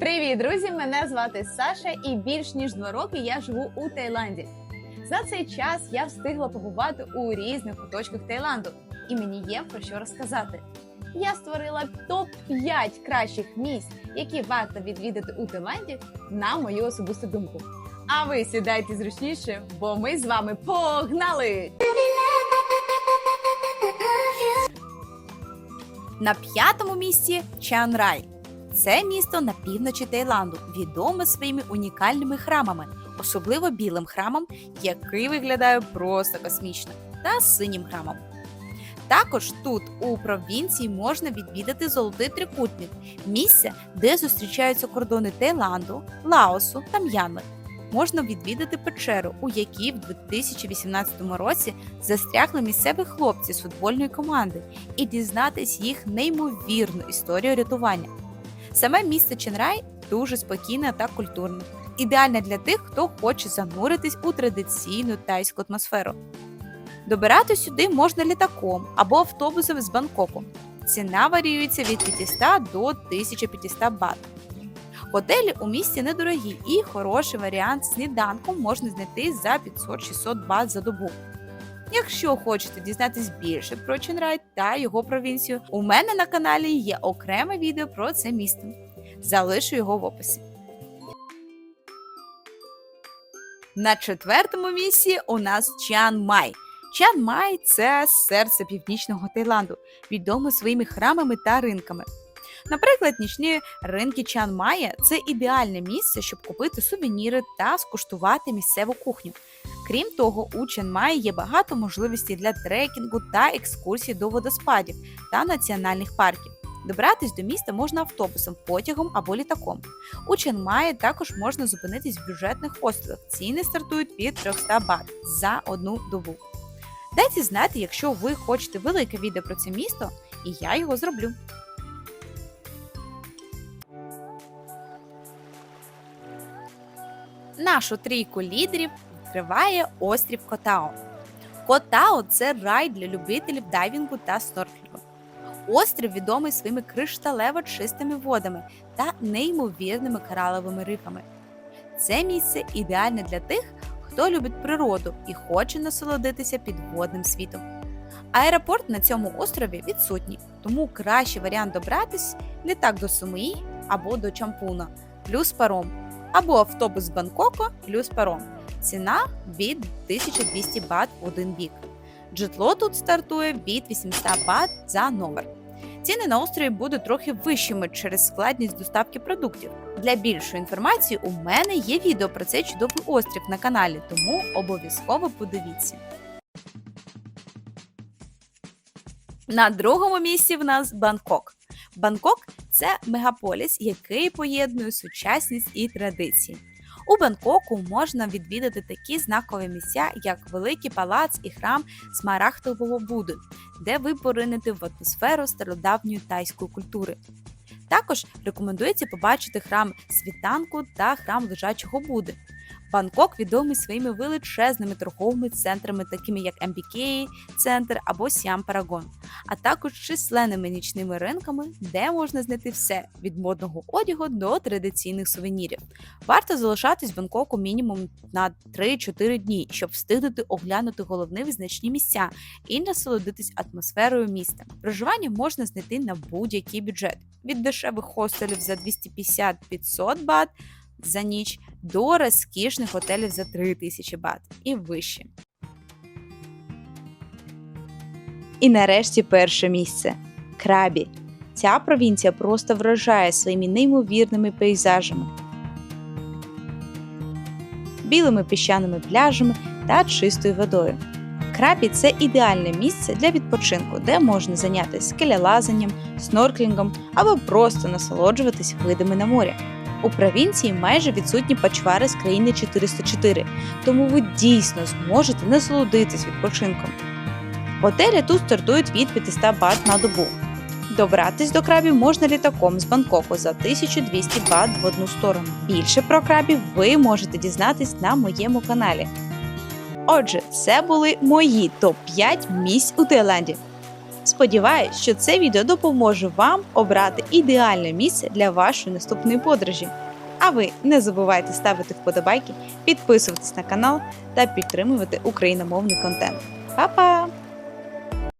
Привіт, друзі! Мене звати Саша, і більш ніж два роки я живу у Таїланді. За цей час я встигла побувати у різних куточках Таїланду, і мені є про що розказати. Я створила топ 5 кращих місць, які варто відвідати у Таїланді, на мою особисту думку. А ви сідайте зручніше, бо ми з вами погнали! На п'ятому місці Чан-Рай. Це місто на півночі Таїланду, відоме своїми унікальними храмами, особливо білим храмом, який виглядає просто космічно, та синім храмом. Також тут, у провінції, можна відвідати золотий трикутник, місце, де зустрічаються кордони Таїланду, Лаосу та М'янми. Можна відвідати печеру, у якій в 2018 році застрягли місцеві хлопці з футбольної команди, і дізнатись їх неймовірну історію рятування. Саме місце Ченрай дуже спокійне та культурне, ідеальне для тих, хто хоче зануритись у традиційну тайську атмосферу. Добирати сюди можна літаком або автобусом з Бангкоку. Ціна варіюється від 500 до 1500 бат. Готелі у місті недорогі і хороший варіант з сніданком можна знайти за 500-600 бат за добу. Якщо хочете дізнатись більше про Ченрай та його провінцію, у мене на каналі є окреме відео про це місто. Залишу його в описі. На четвертому місці у нас Чан Май. Чан Май це серце північного Таїланду, відоме своїми храмами та ринками. Наприклад, нічні ринки Чан Майя це ідеальне місце, щоб купити сувеніри та скуштувати місцеву кухню. Крім того, у Чанмаї є багато можливостей для трекінгу та екскурсій до водоспадів та національних парків. Добратись до міста можна автобусом, потягом або літаком. У Чанмаї також можна зупинитись в бюджетних хостелах. Ціни стартують від 300 бат за одну добу. Дайте знати, якщо ви хочете велике відео про це місто, і я його зроблю. Нашу трійку лідерів відкриває острів Котао. Котао це рай для любителів дайвінгу та снорклінгу. Острів відомий своїми кришталево чистими водами та неймовірними кораловими рифами. Це місце ідеальне для тих, хто любить природу і хоче насолодитися підводним світом. Аеропорт на цьому острові відсутній, тому кращий варіант добратись літак до Сумиї або до Чампуна, плюс паром, або автобус з Бангкока плюс паром. Ціна від 1200 бат один бік. Житло тут стартує від 800 бат за номер. Ціни на острові будуть трохи вищими через складність доставки продуктів. Для більшої інформації у мене є відео про цей чудовий острів на каналі, тому обов'язково подивіться. На другому місці в нас Бангкок. Бангкок це мегаполіс, який поєднує сучасність і традиції. У Бангкоку можна відвідати такі знакові місця, як Великий палац і храм Смарагдового Буди, де ви поринете в атмосферу стародавньої тайської культури. Також рекомендується побачити храм світанку та храм лежачого Буди. Бангкок відомий своїми величезними торговими центрами, такими як MBK центр або Сіам Парагон, а також численними нічними ринками, де можна знайти все від модного одягу до традиційних сувенірів. Варто залишатись в Бангкоку мінімум на 3-4 дні, щоб встигнути оглянути головні визначні місця і насолодитись атмосферою міста. Проживання можна знайти на будь-який бюджет від дешевих хостелів за 250-500 бат за ніч до розкішних готелів за 3000 бат і вище. І нарешті перше місце Крабі. Ця провінція просто вражає своїми неймовірними пейзажами, білими піщаними пляжами та чистою водою. Крабі це ідеальне місце для відпочинку, де можна зайнятися скелелазанням, снорклінгом або просто насолоджуватись видами на морі. У провінції майже відсутні пачвари з країни 404, тому ви дійсно зможете насолодитись відпочинком. Готелі тут стартують від 500 бат на добу. Добратись до крабів можна літаком з Бангкоку за 1200 бат в одну сторону. Більше про крабів ви можете дізнатись на моєму каналі. Отже, це були мої топ-5 місць у Таїланді. Сподіваюсь, що це відео допоможе вам обрати ідеальне місце для вашої наступної подорожі. А ви не забувайте ставити вподобайки, підписуватись на канал та підтримувати україномовний контент. Па-па!